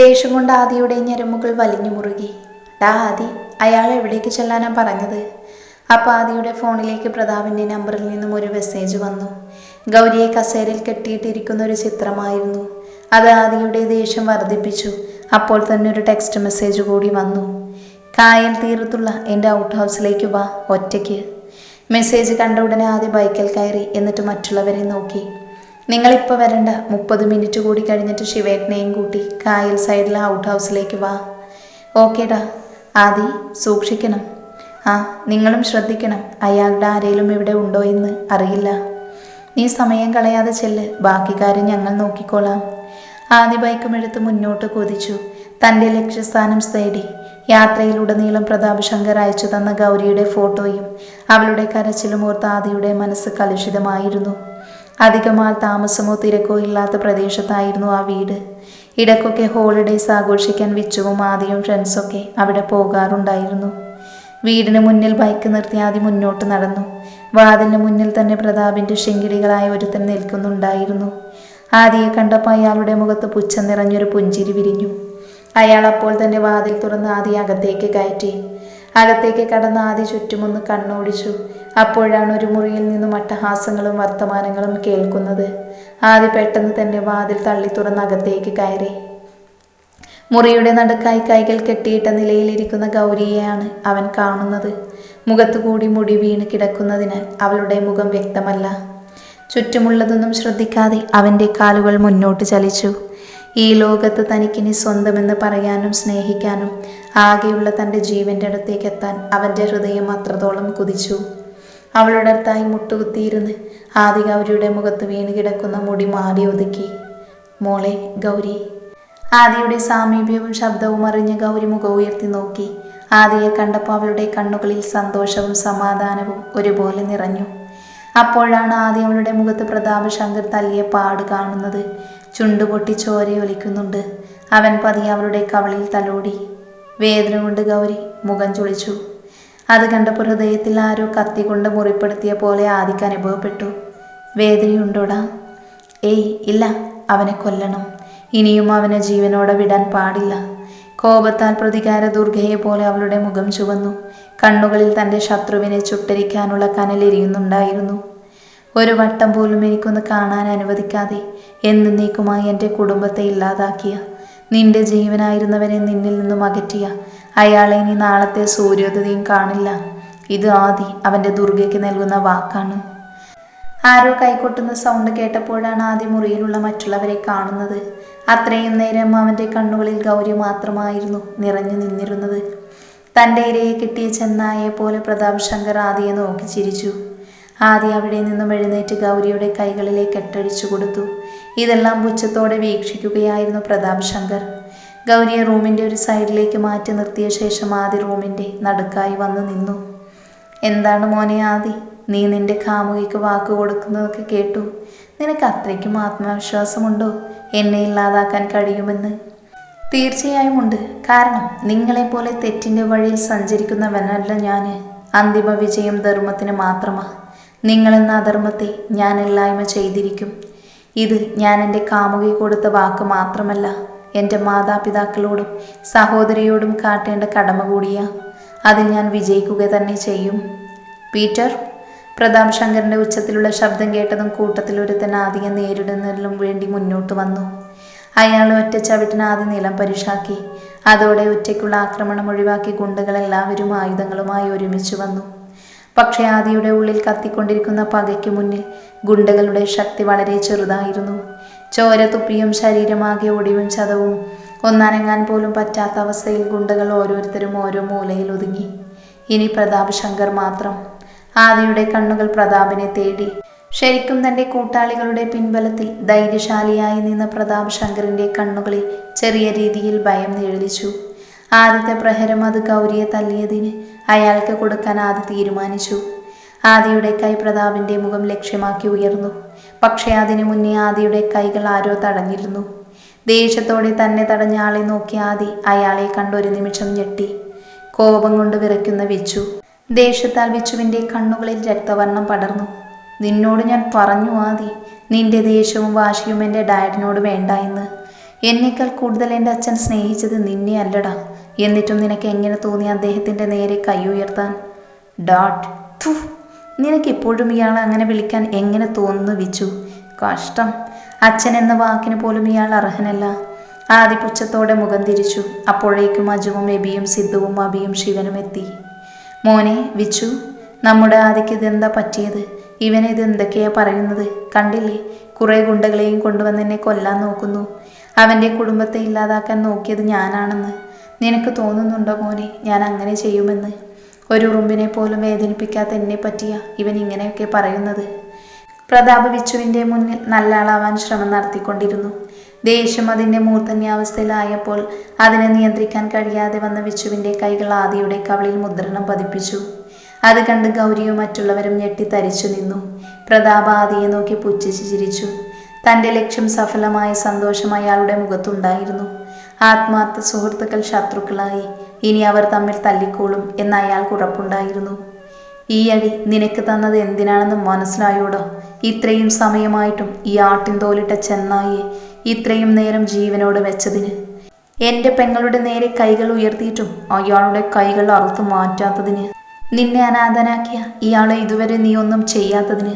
ദേഷ്യം കൊണ്ട് ആദിയുടെ ഞരമ്പുകൾ വലിഞ്ഞു മുറുകി. ഡാ ആദി അയാൾ എവിടേക്ക് ചെല്ലാനാ പറഞ്ഞത്? അപ്പോൾ ആദിയുടെ ഫോണിലേക്ക് പ്രതാപിന്റെ നമ്പറിൽ നിന്നും ഒരു മെസ്സേജ് വന്നു. ഗൗരിയെ കസേരയിൽ കെട്ടിയിട്ടിരിക്കുന്ന ഒരു ചിത്രമായിരുന്നു. അത് ആദിയുടെ ദേഷ്യം വർദ്ധിപ്പിച്ചു. അപ്പോൾ തന്നെ ഒരു ടെക്സ്റ്റ് മെസ്സേജ് കൂടി വന്നു. കായൽ തീരത്തുള്ള എന്റെ ഔട്ട് ഹൗസിലേക്ക് വാ ഒറ്റയ്ക്ക്. മെസ്സേജ് കണ്ട ഉടനെ ആദ്യ ബൈക്കിൽ കയറി എന്നിട്ട് മറ്റുള്ളവരെ നോക്കി. നിങ്ങളിപ്പോൾ വരണ്ട. മുപ്പത് മിനിറ്റ് കൂടി കഴിഞ്ഞിട്ട് ശിവേട്ടനെയും കൂട്ടി കായൽ സൈഡിലെ ഔട്ട് ഹൗസിലേക്ക് വാ ഓക്കേടാ ആദി സൂക്ഷിക്കണം. ആ നിങ്ങളും ശ്രദ്ധിക്കണം. അയാളുടെ ആരെങ്കിലും ഇവിടെ ഉണ്ടോ എന്ന് അറിയില്ല. നീ സമയം കളയാതെ ചെല്ല്. ബാക്കി കാര്യം ഞങ്ങൾ നോക്കിക്കോളാം. ആദി ബൈക്കും എടുത്ത് മുന്നോട്ട് കുതിച്ചു. തന്റെ ലക്ഷ്യസ്ഥാനം തേടി. യാത്രയിലുടനീളം പ്രതാപ് ശങ്കർ അയച്ചു തന്ന ഗൗരിയുടെ ഫോട്ടോയും അവളുടെ കരച്ചിലും ഓർത്ത് ആദിയുടെ മനസ്സ് കലുഷിതമായിരുന്നു. അധികമാൾ താമസമോ തിരക്കോ ഇല്ലാത്ത പ്രദേശത്തായിരുന്നു ആ വീട്. ഇടയ്ക്കൊക്കെ ഹോളിഡേയ്സ് ആഘോഷിക്കാൻ വിച്ചുവും ആദ്യവും ഫ്രണ്ട്സൊക്കെ അവിടെ പോകാറുണ്ടായിരുന്നു. വീടിന് മുന്നിൽ ബൈക്ക് നിർത്തി ആദ്യം മുന്നോട്ട് നടന്നു. വാതിലിന് മുന്നിൽ തന്നെ പ്രതാപിന്റെ ശിങ്കിടികളായ ഒരുത്തൻ നിൽക്കുന്നുണ്ടായിരുന്നു. ആദിയെ കണ്ടപ്പോൾ അയാളുടെ മുഖത്ത് പുച്ഛം നിറഞ്ഞൊരു പുഞ്ചിരി വിരിഞ്ഞു. അയാൾ അപ്പോൾ തന്നെ വാതിൽ തുറന്ന് ആദ്യ അകത്തേക്ക് കയറ്റി. അകത്തേക്ക് കടന്ന് ആദ്യ ചുറ്റുമൊന്ന് കണ്ണോടിച്ചു. അപ്പോഴാണ് ഒരു മുറിയിൽ നിന്നും അട്ടഹാസങ്ങളും വർത്തമാനങ്ങളും കേൾക്കുന്നത്. ആദ്യ പെട്ടെന്ന് തന്നെ വാതിൽ തള്ളി തുറന്ന് അകത്തേക്ക് കയറി. മുറിയുടെ നടുക്കായി കൈകൾ കെട്ടിയിട്ട നിലയിലിരിക്കുന്ന ഗൗരിയെയാണ് അവൻ കാണുന്നത്. മുഖത്തുകൂടി മുടി വീണ് കിടക്കുന്നതിനാൽ അവളുടെ മുഖം വ്യക്തമല്ല. ചുറ്റുമുള്ളതൊന്നും ശ്രദ്ധിക്കാതെ അവന്റെ കാലുകൾ മുന്നോട്ട് ചലിച്ചു. ഈ ലോകത്ത് തനിക്കിനി സ്വന്തമെന്ന് പറയാനും സ്നേഹിക്കാനും ആകെയുള്ള തന്റെ ജീവന്റെ അടുത്തേക്ക് എത്താൻ അവന്റെ ഹൃദയം അത്രത്തോളം കുതിച്ചു. അവളുടെ അടുത്തായി മുട്ടുകുത്തിയിരുന്ന് ആദി ഗൗരിയുടെ മുഖത്ത് വീണ് കിടക്കുന്ന മുടി മാടി ഒതുക്കി. മോളെ ഗൗരി. ആദിയുടെ സാമീപ്യവും ശബ്ദവും അറിഞ്ഞ് ഗൗരി മുഖം ഉയർത്തി നോക്കി. ആദിയെ കണ്ടപ്പോൾ അവളുടെ കണ്ണുകളിൽ സന്തോഷവും സമാധാനവും ഒരുപോലെ നിറഞ്ഞു. അപ്പോഴാണ് ആദ്യം അവളുടെ മുഖത്ത് പ്രതാപ ശങ്കർ തല്ലിയ പാട് കാണുന്നത്. ചുണ്ടുപൊട്ടി ചോരയൊലിക്കുന്നുണ്ട് അവൻ പതിയെ അവളുടെ കവളിൽ തലോടി. വേദന കൊണ്ട് ഗൗരി മുഖം ചുളിച്ചു. അത് കണ്ടപ്പോൾ ഹൃദയത്തിൽ ആരോ കത്തി കൊണ്ട് മുറിപ്പെടുത്തിയ പോലെ ആദിക്ക് അനുഭവപ്പെട്ടു. വേദനയുണ്ടോടാ? ഏയ് ഇല്ല അവനെ കൊല്ലണം. ഇനിയും അവനെ ജീവനോടെ വിടാൻ പാടില്ല. കോപത്താൽ പ്രതികാര ദുർഗയെ പോലെ അവളുടെ മുഖം ചുവന്നു. കണ്ണുകളിൽ തന്റെ ശത്രുവിനെ ചുട്ടരിക്കാനുള്ള കനലെരിയുന്നുണ്ടായിരുന്നു. ഒരു വട്ടം പോലും എനിക്കൊന്ന് കാണാൻ അനുവദിക്കാതെ എന്നേക്കുമായി എന്റെ കുടുംബത്തെ ഇല്ലാതാക്കിയ. നിന്റെ ജീവനായിരുന്നവനെ നിന്നിൽ നിന്നും അകറ്റിയ. അയാളെ ഇനി നാളത്തെ സൂര്യോദയം കാണില്ല. ഇത് ആദി അവന്റെ ദുർഗയ്ക്ക് നൽകുന്ന വാക്കാണ്. ആരോ കൈകൊട്ടുന്ന സൗണ്ട് കേട്ടപ്പോഴാണ് ആദ്യ മുറിയിലുള്ള മറ്റുള്ളവരെ കാണുന്നത്. അത്രയും നേരം അവന്റെ കണ്ണുകളിൽ ഗൗരി മാത്രമായിരുന്നു നിറഞ്ഞു നിന്നിരുന്നത്. തന്റെ ഇരയെ കിട്ടിയ ചെന്നായെ പോലെ പ്രതാപ് ശങ്കർ ആദിയെ നോക്കി ചിരിച്ചു. ആദ്യ അവിടെ നിന്നും എഴുന്നേറ്റ് ഗൗരിയുടെ കൈകളിലേക്ക് കെട്ടടിച്ചു കൊടുത്തു. ഇതെല്ലാം പുച്ഛത്തോടെ വീക്ഷിക്കുകയായിരുന്നു പ്രതാപ് ശങ്കർ. ഗൗരിയെ റൂമിന്റെ ഒരു സൈഡിലേക്ക് മാറ്റി നിർത്തിയ ശേഷം ആദ്യ റൂമിന്റെ നടുക്കായി വന്നു നിന്നു. എന്താണ് മോനെ ആദി? നീ നിന്റെ കാമുകിക്ക് വാക്ക് കൊടുക്കുന്നതൊക്കെ കേട്ടു. നിനക്ക് അത്രയ്ക്കും ആത്മവിശ്വാസമുണ്ടോ? എന്നെ ഇല്ലാതാക്കാൻ കഴിയുമെന്ന്? തീർച്ചയായും ഉണ്ട്. കാരണം നിങ്ങളെപ്പോലെ തെറ്റിന്റെ വഴിയിൽ സഞ്ചരിക്കുന്നവനല്ല ഞാൻ അന്തിമ വിജയം ധർമ്മത്തിന് മാത്രമാ. നിങ്ങളെന്ന അധർമ്മത്തെ ഞാൻ ഇല്ലായ്മ ചെയ്തിരിക്കും. ഇത് ഞാൻ എന്റെ കാമുകി കൊടുത്ത വാക്ക് മാത്രമല്ല എന്റെ മാതാപിതാക്കളോടും സഹോദരിയോടും കാട്ടേണ്ട കടമ കൂടിയാ. അതിൽ ഞാൻ വിജയിക്കുക തന്നെ ചെയ്യും. പീറ്റർ പ്രതാപ് ശങ്കറിന്റെ ഉച്ചത്തിലുള്ള ശബ്ദം കേട്ടതും കൂട്ടത്തിൽ ഒരുത്തൻ ആദ്യം നേരിടുന്നതിലും വേണ്ടി മുന്നോട്ട് വന്നു. അയാൾ ഒറ്റ ചവിട്ടിനാദ്യം നിലം പരിശാക്കി അതോടെ ഒറ്റയ്ക്കുള്ള ആക്രമണം ഒഴിവാക്കി ഗുണ്ടകൾ എല്ലാവരും ആയുധങ്ങളുമായി ഒരുമിച്ച് വന്നു. പക്ഷേ ആദിയുടെ ഉള്ളിൽ കത്തിക്കൊണ്ടിരിക്കുന്ന പകയ്ക്ക് മുന്നിൽ ഗുണ്ടകളുടെ ശക്തി വളരെ ചെറുതായിരുന്നു. ചോര തുപ്പിയും ശരീരമാകെ ഒടിവും ചതവും ഒന്നനങ്ങാൻ പോലും പറ്റാത്ത അവസ്ഥയിൽ ഗുണ്ടകൾ ഓരോരുത്തരും ഓരോ മൂലയിൽ ഒതുങ്ങി. ഇനി പ്രതാപ് ശങ്കർ മാത്രം. ആദിയുടെ കണ്ണുകൾ പ്രതാപിനെ തേടി. ശരിക്കും തന്റെ കൂട്ടാളികളുടെ പിൻബലത്തിൽ ധൈര്യശാലിയായി നിന്ന പ്രതാപ് ശങ്കറിന്റെ കണ്ണുകളിൽ ചെറിയ രീതിയിൽ ഭയം നിഴലിച്ചു. ആദ്യത്തെ പ്രഹരം അത് ഗൗരിയെ തല്ലിയതിന് അയാൾക്ക് കൊടുക്കാൻ ആദി തീരുമാനിച്ചു. ആദിയുടെ കൈ പ്രതാപിന്റെ മുഖം ലക്ഷ്യമാക്കി ഉയർന്നു. പക്ഷേ അതിനു മുന്നേ ആദിയുടെ കൈകൾ ആരോ തടഞ്ഞിരുന്നു. ദേഷ്യത്തോടെ തന്നെ തടഞ്ഞ ആളെ നോക്കി ആദി അയാളെ കണ്ടൊരു നിമിഷം ഞെട്ടി. കോപം കൊണ്ട് വിറയ്ക്കുന്ന വിച്ചു. ദേഷ്യത്താൽ വിച്ചുവിന്റെ കണ്ണുകളിൽ രക്തവർണം പടർന്നു. നിന്നോട് ഞാൻ പറഞ്ഞു ആദി നിന്റെ ദേഷ്യവും വാശിയും എന്റെ ഡാഡിനോട് വേണ്ട എന്ന്. എന്നേക്കാൾ കൂടുതൽ എന്റെ അച്ഛൻ സ്നേഹിച്ചത് നിന്നെ അല്ലടാ എന്നിട്ടും നിനക്ക് എങ്ങനെ തോന്നി അദ്ദേഹത്തിന്റെ നേരെ കൈ ഉയർത്താൻ? ഡാട്ട് ഥു നിനക്ക് ഇപ്പോഴും ഇയാളെ അങ്ങനെ വിളിക്കാൻ എങ്ങനെ തോന്നുന്നു വിച്ചു? കഷ്ടം. അച്ഛൻ എന്ന വാക്കിന് പോലും ഇയാൾ അർഹനല്ല. ആദിപുച്ഛത്തോടെ മുഖം തിരിച്ചു. അപ്പോഴേക്കും അജുവും എബിയും സിദ്ധുവും അബിയും ശിവനും എത്തി. മോനെ വിച്ചു നമ്മുടെ ആദിക്ക് ഇതെന്താ പറ്റിയത്? ഇവൻ ഇത് എന്തൊക്കെയാ പറയുന്നത്? കണ്ടില്ലേ? കുറേ ഗുണ്ടകളെയും കൊണ്ടുവന്ന് എന്നെ കൊല്ലാൻ നോക്കുന്നു. അവന്റെ കുടുംബത്തെ ഇല്ലാതാക്കാൻ നോക്കിയത് ഞാനാണെന്ന്. നിനക്ക് തോന്നുന്നുണ്ടോ മോനെ? ഞാൻ അങ്ങനെ ചെയ്യുമെന്ന്. ഒരു ഉറുമ്പിനെ പോലും വേദനിപ്പിക്കാത്ത എന്നെ പറ്റിയ ഇവൻ ഇങ്ങനെയൊക്കെ പറയുന്നത്. പ്രതാപ് വിച്ചുവിന്റെ മുന്നിൽ നല്ല ആളാവാൻ ശ്രമം നടത്തിക്കൊണ്ടിരുന്നു. ദേഷ്യം അതിന്റെ മൂർധന്യാവസ്ഥയിലായപ്പോൾ അതിനെ നിയന്ത്രിക്കാൻ കഴിയാതെ വന്ന വിച്ചുവിന്റെ കൈകൾ ആദിയുടെ കവളിൽ മുദ്രണം പതിപ്പിച്ചു. അത് കണ്ട് ഗൗരിയും മറ്റുള്ളവരും ഞെട്ടിത്തരിച്ചു നിന്നു. പ്രതാപ് ആദിയെ നോക്കി പുച്ഛിച്ച് ചിരിച്ചു. തന്റെ ലക്ഷ്യം സഫലമായ സന്തോഷം അയാളുടെ മുഖത്തുണ്ടായിരുന്നു. ആത്മാർത്ഥ സുഹൃത്തുക്കൾ ശത്രുക്കളായി ഇനി അവർ തമ്മിൽ തല്ലിക്കോളും എന്ന് അയാൾക്ക് ഉറപ്പുണ്ടായിരുന്നു. ഈ അടി നിനക്ക് തന്നത് എന്തിനാണെന്ന് മനസ്സിലായോടോ? ഇത്രയും സമയമായിട്ടും ഈ ആട്ടിൻ തോലിട്ട ചെന്നായിയെ ഇത്രയും നേരം ജീവനോട് വെച്ചതിന്. എന്റെ പെങ്ങളുടെ നേരെ കൈകൾ ഉയർത്തിയിട്ടും അയാളുടെ കൈകൾ അറുത്തു മാറ്റാത്തതിന്. നിന്നെ അനാഥനാക്കിയ ഇയാളെ ഇതുവരെ നീ ഒന്നും ചെയ്യാത്തതിന്.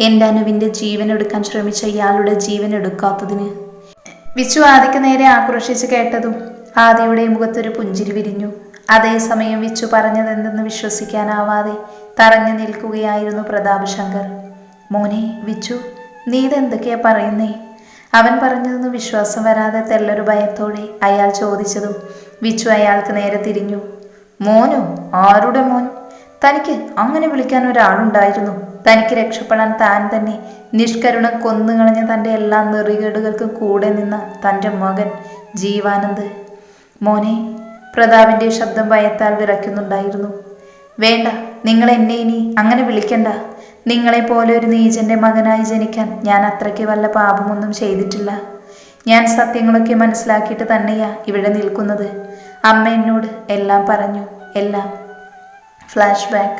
എന്റെ അനുവിന്റെ ജീവൻ എടുക്കാൻ ശ്രമിച്ച ഇയാളുടെ ജീവൻ എടുക്കാത്തതിന് വിച്ചു ആദിക്ക് നേരെ ആക്രോശിച്ച് കേട്ടതും ആദിയുടെ മുഖത്തൊരു പുഞ്ചിരി വിരിഞ്ഞു. അതേസമയം വിച്ചു പറഞ്ഞതെന്തെന്ന് വിശ്വസിക്കാനാവാതെ തറഞ്ഞു നിൽക്കുകയായിരുന്നു പ്രതാപ് ശങ്കർ മോനെ വിച്ചു നീ ഇതെന്തൊക്കെയാ പറയുന്നേ? അവൻ പറഞ്ഞതൊന്നും വിശ്വാസം വരാതെ തെല്ലൊരു ഭയത്തോടെ അയാൾ ചോദിച്ചതും വിച്ചു അയാൾക്ക് നേരെ തിരിഞ്ഞു. മോനോ? ആരുടെ മോൻ? തനിക്ക് അങ്ങനെ വിളിക്കാൻ ഒരാളുണ്ടായിരുന്നു. തനിക്ക് രക്ഷപ്പെടാൻ താൻ തന്നെ നിഷ്കരുണം കൊന്നുകളഞ്ഞ തന്റെ എല്ലാ നെറികേടുകൾക്കും കൂടെ നിന്ന തന്റെ മകൻ ജീവാനന്ദ്. മോനെ പ്രതാപിന്റെ ശബ്ദം ഭയത്താൽ വിറയ്ക്കുന്നുണ്ടായിരുന്നു. വേണ്ട നിങ്ങൾ എന്നെ ഇനി അങ്ങനെ വിളിക്കണ്ട. നിങ്ങളെ പോലെ ഒരു നീചന്റെ മകനായി ജനിക്കാൻ ഞാൻ അത്രയ്ക്ക് വല്ല പാപമൊന്നും ചെയ്തിട്ടില്ല. ഞാൻ സത്യങ്ങളൊക്കെ മനസ്സിലാക്കിയിട്ട് തന്നെയാ ഇവിടെ നിൽക്കുന്നത്. അമ്മ എന്നോട് എല്ലാം പറഞ്ഞു എല്ലാം. ഫ്ലാഷ് ബാക്ക്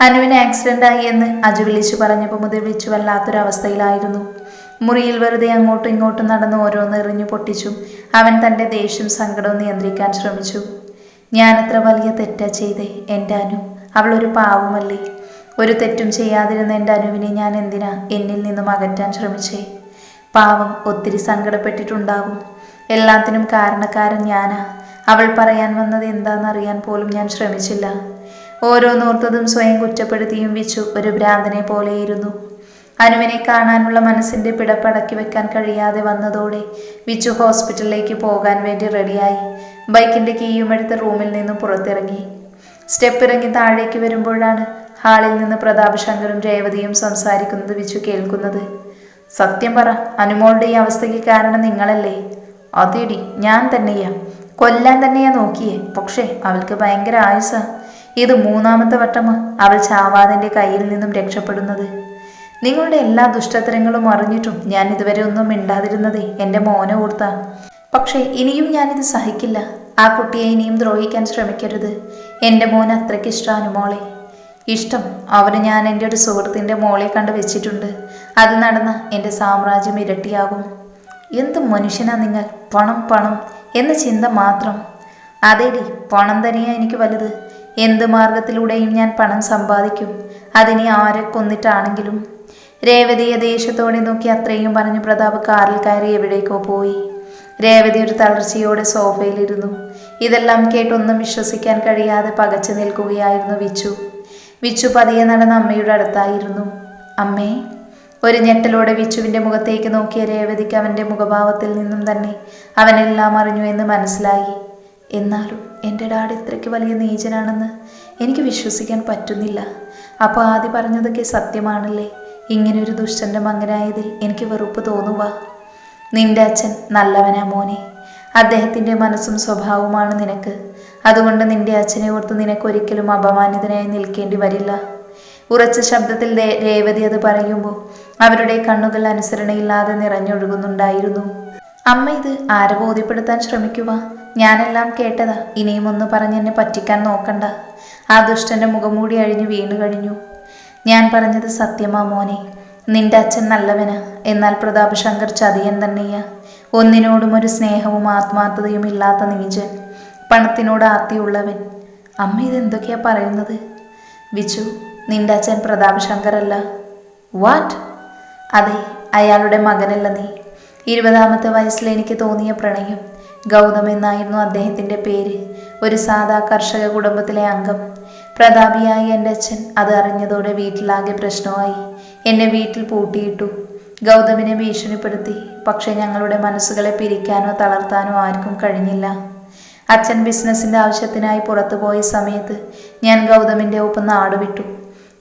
അനുവിന് ആക്സിഡന്റ് ആയി എന്ന് അജു വിളിച്ചു പറഞ്ഞപ്പോൾ മുതൽ വിളിച്ചു വല്ലാത്തൊരവസ്ഥയിലായിരുന്നു. മുറിയിൽ വെറുതെ അങ്ങോട്ടും ഇങ്ങോട്ടും നടന്ന് ഓരോന്ന് എറിഞ്ഞു പൊട്ടിച്ചു. അവൻ തന്റെ ദേഷ്യം സങ്കടവും നിയന്ത്രിക്കാൻ ശ്രമിച്ചു. ഞാൻ ഞാനത്ര വലിയ തെറ്റാ ചെയ്തേ എന്റെ അനു. അവളൊരു പാവമല്ലേ. ഒരു തെറ്റും ചെയ്യാതിരുന്ന എന്റെ അനുവിനെ ഞാൻ എന്തിനാ എന്നിൽ നിന്നും അകറ്റാൻ ശ്രമിച്ചേ? പാവം ഒത്തിരി സങ്കടപ്പെട്ടിട്ടുണ്ടാവും. എല്ലാത്തിനും കാരണക്കാരൻ ഞാനാ. അവൾ പറയാൻ വന്നത് എന്താണെന്നറിയാൻ പോലും ഞാൻ ശ്രമിച്ചില്ല. ഓരോന്നോർത്തതും സ്വയം കുറ്റപ്പെടുത്തിയും വെച്ചു. ഒരു ഭ്രാന്തനെ പോലെയിരുന്നു. അനുവിനെ കാണാനുള്ള മനസ്സിന്റെ പിടപ്പടക്കി വെക്കാൻ കഴിയാതെ വന്നതോടെ വിച്ചു ഹോസ്പിറ്റലിലേക്ക് പോകാൻ വേണ്ടി റെഡിയായി. ബൈക്കിന്റെ കീയും എടുത്ത് റൂമിൽ നിന്നും പുറത്തിറങ്ങി. സ്റ്റെപ്പ് ഇറങ്ങി താഴേക്ക് വരുമ്പോഴാണ് ഹാളിൽ നിന്ന് പ്രതാപ് ശങ്കറും രേവതിയും സംസാരിക്കുന്നത് വിച്ചു കേൾക്കുന്നത്. സത്യം പറ അനുമോളുടെ ഈ അവസ്ഥയ്ക്ക് കാരണം നിങ്ങളല്ലേ? അതേടി ഞാൻ തന്നെയാ. കൊല്ലാൻ തന്നെയാ നോക്കിയേ. പക്ഷേ അവൾക്ക് ഭയങ്കര ആയുസ ഇത് മൂന്നാമത്തെ വട്ടമാ അവൾ ചാവാതിന്റെ കയ്യിൽ നിന്നും രക്ഷപ്പെടുന്നത്. നിങ്ങളുടെ എല്ലാ ദുഷ്ടത്തരങ്ങളും അറിഞ്ഞിട്ടും ഞാൻ ഇതുവരെ ഒന്നും മിണ്ടാതിരുന്നതേ എന്റെ മോനെ ഓർത്താ. പക്ഷേ ഇനിയും ഞാനിത് സഹിക്കില്ല. ആ കുട്ടിയെ ഇനിയും ദ്രോഹിക്കാൻ ശ്രമിക്കരുത്. എന്റെ മോൻ അത്രയ്ക്ക് ഇഷ്ടമാണ് മോളെ. ഇഷ്ടം അവന് ഞാൻ എന്റെ ഒരു സുഹൃത്തിന്റെ മോളെ കണ്ട് വെച്ചിട്ടുണ്ട്. അത് നടന്ന എന്റെ സാമ്രാജ്യം ഇരട്ടിയാകും. എന്ത് മനുഷ്യനാ നിങ്ങൾ? പണം പണം എന്ന ചിന്ത മാത്രം. അതേടി പണം തന്നെയാണ് എനിക്ക് വലുത്. എന്ത് മാർഗത്തിലൂടെയും ഞാൻ പണം സമ്പാദിക്കും? അതിനെ ആരെ കൊന്നിട്ടാണെങ്കിലും? രേവതിയെ ദേഷ്യത്തോടെ നോക്കി അത്രയും പറഞ്ഞു പ്രതാപ് കാറിൽ കയറി എവിടേക്കോ പോയി. രേവതി ഒരു തളർച്ചയോടെ സോഫയിലിരുന്നു. ഇതെല്ലാം കേട്ടൊന്നും വിശ്വസിക്കാൻ കഴിയാതെ പകച്ചു നിൽക്കുകയായിരുന്നു വിച്ചു. വിച്ചു പതിയെ നടന്ന അമ്മയുടെ അടുത്തായിരുന്നു. അമ്മേ ഒരു ഞെട്ടലോടെ വിച്ചുവിന്റെ മുഖത്തേക്ക് നോക്കിയ രേവതിക്ക് അവന്റെ മുഖഭാവത്തിൽ നിന്നും തന്നെ അവനെല്ലാം അറിഞ്ഞു എന്ന് മനസ്സിലായി. എന്നാലും എന്റെ ഡാഡ് ഇത്രയ്ക്ക് വലിയ നീചനാണെന്ന് എനിക്ക് വിശ്വസിക്കാൻ പറ്റുന്നില്ല. അപ്പോൾ ആദ്യം പറഞ്ഞതൊക്കെ സത്യമാണല്ലേ? ഇങ്ങനെ ഒരു ദുഷ്ടന്റെ മകനായതിൽ എനിക്ക് വെറുപ്പ് തോന്നുക നിന്റെ അച്ഛൻ നല്ലവനാ മോനെ. അദ്ദേഹത്തിന്റെ മനസ്സും സ്വഭാവവുമാണ് നിനക്ക്. അതുകൊണ്ട് നിന്റെ അച്ഛനെ ഓർത്ത് നിനക്കൊരിക്കലും അപമാനിതനായി നിൽക്കേണ്ടി വരില്ല. ഉറച്ച ശബ്ദത്തിൽ രേവതി അത് പറയുമ്പോൾ അവരുടെ കണ്ണുകൾ അനുസരണയില്ലാതെ നിറഞ്ഞൊഴുകുന്നുണ്ടായിരുന്നു. അമ്മ ഇത് ആരെ ബോധ്യപ്പെടുത്താൻ ശ്രമിക്കുക? ഞാനെല്ലാം കേട്ടതാ. ഇനിയും ഒന്ന് പറഞ്ഞ് എന്നെ പറ്റിക്കാൻ നോക്കണ്ട. ആ ദുഷ്ടന്റെ മുഖംമൂടി അഴിഞ്ഞു വീണു കഴിഞ്ഞു. ഞാൻ പറഞ്ഞത് സത്യമാ മോനെ. നിന്റെ അച്ഛൻ നല്ലവനാ. എന്നാൽ പ്രതാപ് ശങ്കർ ചതിയൻ തന്നെയാ. ഒന്നിനോടും ഒരു സ്നേഹവും ആത്മാർത്ഥതയും ഇല്ലാത്ത നീചൻ പണത്തിനോട് ആർത്തിയുള്ളവൻ അമ്മ ഇതെന്തൊക്കെയാ പറയുന്നത്? വിച്ചു നിന്റെ അച്ഛൻ പ്രതാപ് അല്ല വാട്ട്? അതെ അയാളുടെ മകനല്ല നീ. ഇരുപതാമത്തെ വയസ്സിൽ എനിക്ക് തോന്നിയ പ്രണയം. ഗൗതം എന്നായിരുന്നു അദ്ദേഹത്തിന്റെ പേര്. ഒരു സാധാ കർഷക കുടുംബത്തിലെ അംഗം. പ്രതാപിയായ എന്റെ അച്ഛൻ അത് അറിഞ്ഞതോടെ വീട്ടിലാകെ പ്രശ്നമായി. എന്നെ വീട്ടിൽ പൂട്ടിയിട്ടു. ഗൗതമിനെ ഭീഷണിപ്പെടുത്തി. പക്ഷേ ഞങ്ങളുടെ മനസ്സുകളെ പിരിക്കാനോ തളർത്താനോ ആർക്കും കഴിഞ്ഞില്ല. അച്ഛൻ ബിസിനസ്സിന്റെ ആവശ്യത്തിനായി പുറത്തു പോയ സമയത്ത് ഞാൻ ഗൗതമിന്റെ ഒപ്പം നാടുവിട്ടു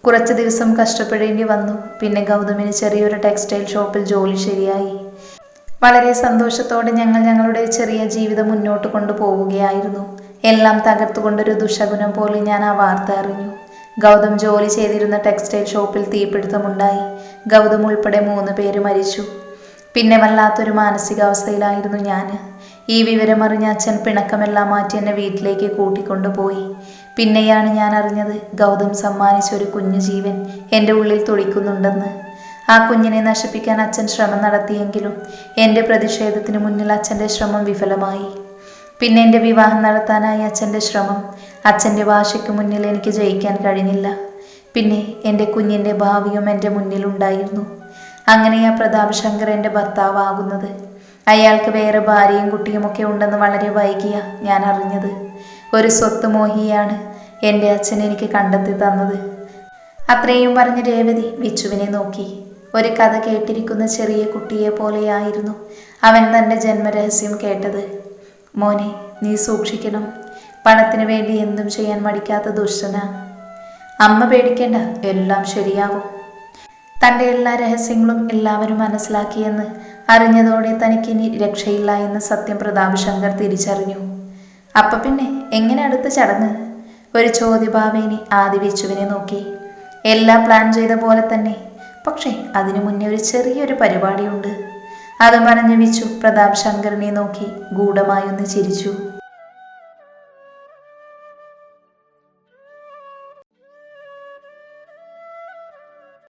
കുറച്ച് ദിവസം കഷ്ടപ്പെടേണ്ടി വന്നു. പിന്നെ ഗൗതമിന് ചെറിയൊരു ടെക്സ്റ്റൈൽ ഷോപ്പിൽ ജോലി ശരിയായി. വളരെ സന്തോഷത്തോടെ ഞങ്ങൾ ഞങ്ങളുടെ ചെറിയ ജീവിതം മുന്നോട്ട് കൊണ്ടുപോവുകയായിരുന്നു. എല്ലാം തകർത്തുകൊണ്ടൊരു ദുഷഗുണം പോലെ ഞാൻ ആ വാർത്ത അറിഞ്ഞു. ഗൗതം ജോലി ചെയ്തിരുന്ന ടെക്സ്റ്റൈൽ ഷോപ്പിൽ തീപിടുത്തമുണ്ടായി. ഗൗതം ഉൾപ്പെടെ മൂന്ന് പേര് മരിച്ചു. പിന്നെ വല്ലാത്തൊരു മാനസികാവസ്ഥയിലായിരുന്നു ഞാൻ. ഈ വിവരമറിഞ്ഞ അച്ഛൻ പിണക്കമെല്ലാം മാറ്റി എന്നെ വീട്ടിലേക്ക് കൂട്ടിക്കൊണ്ടുപോയി. പിന്നെയാണ് ഞാൻ അറിഞ്ഞത് ഗൗതം സമ്മാനിച്ച ഒരു കുഞ്ഞു ജീവൻ എന്റെ ഉള്ളിൽ തുടിക്കുന്നുണ്ടെന്ന്. ആ കുഞ്ഞിനെ നശിപ്പിക്കാൻ അച്ഛൻ ശ്രമം നടത്തിയെങ്കിലും എന്റെ പ്രതിഷേധത്തിന് മുന്നിൽ അച്ഛന്റെ ശ്രമം വിഫലമായി. പിന്നെ എന്റെ വിവാഹം നടത്താനായി അച്ഛന്റെ ശ്രമം അച്ഛന്റെ വാശിക്ക് മുന്നിൽ എനിക്ക് ജയിക്കാൻ കഴിഞ്ഞില്ല. പിന്നെ എന്റെ കുഞ്ഞിന്റെ ഭാവിയും എന്റെ മുന്നിലുണ്ടായിരുന്നു അങ്ങനെ ആ പ്രതാപ് ശങ്കർ എന്റെ ഭർത്താവാകുന്നത്. അയാൾക്ക് വേറെ ഭാര്യയും കുട്ടിയുമൊക്കെ ഉണ്ടെന്ന് വളരെ വൈകിയ ഞാൻ അറിഞ്ഞത്. ഒരു സ്വത്ത് മോഹിയാണ് എന്റെ അച്ഛൻ എനിക്ക് കണ്ടെത്തി തന്നത്. അത്രയും പറഞ്ഞ് രേവതി വിച്ചുവിനെ നോക്കി. ഒരു കഥ കേട്ടിരിക്കുന്ന ചെറിയ കുട്ടിയെ പോലെയായിരുന്നു അവൻ തന്റെ ജന്മരഹസ്യം കേട്ടത്. മോനെ നീ സൂക്ഷിക്കണം. പണത്തിന് വേണ്ടി എന്തും ചെയ്യാൻ മടിക്കാത്ത ദുഷ്ടന. അമ്മ പേടിക്കേണ്ട എല്ലാം ശരിയാവും തന്റെ എല്ലാ രഹസ്യങ്ങളും എല്ലാവരും മനസ്സിലാക്കിയെന്ന് അറിഞ്ഞതോടെ തനിക്കിനി രക്ഷയില്ല എന്ന് സത്യം പ്രതാപ് ശങ്കർ തിരിച്ചറിഞ്ഞു. അപ്പ പിന്നെ എങ്ങനെ അടുത്ത ചടങ്ങ് ഒരു ചോദ്യഭാവേനി ആദി വിച്ചുവിനെ നോക്കി. എല്ലാം പ്ലാൻ ചെയ്ത പോലെ തന്നെ. പക്ഷേ അതിനു മുന്നേ ഒരു ചെറിയൊരു പരിപാടിയുണ്ട്. അത് പറഞ്ഞ് വിച്ചു പ്രതാപ് ശങ്കറിനെ നോക്കി ഗൂഢമായൊന്ന് ചിരിച്ചു.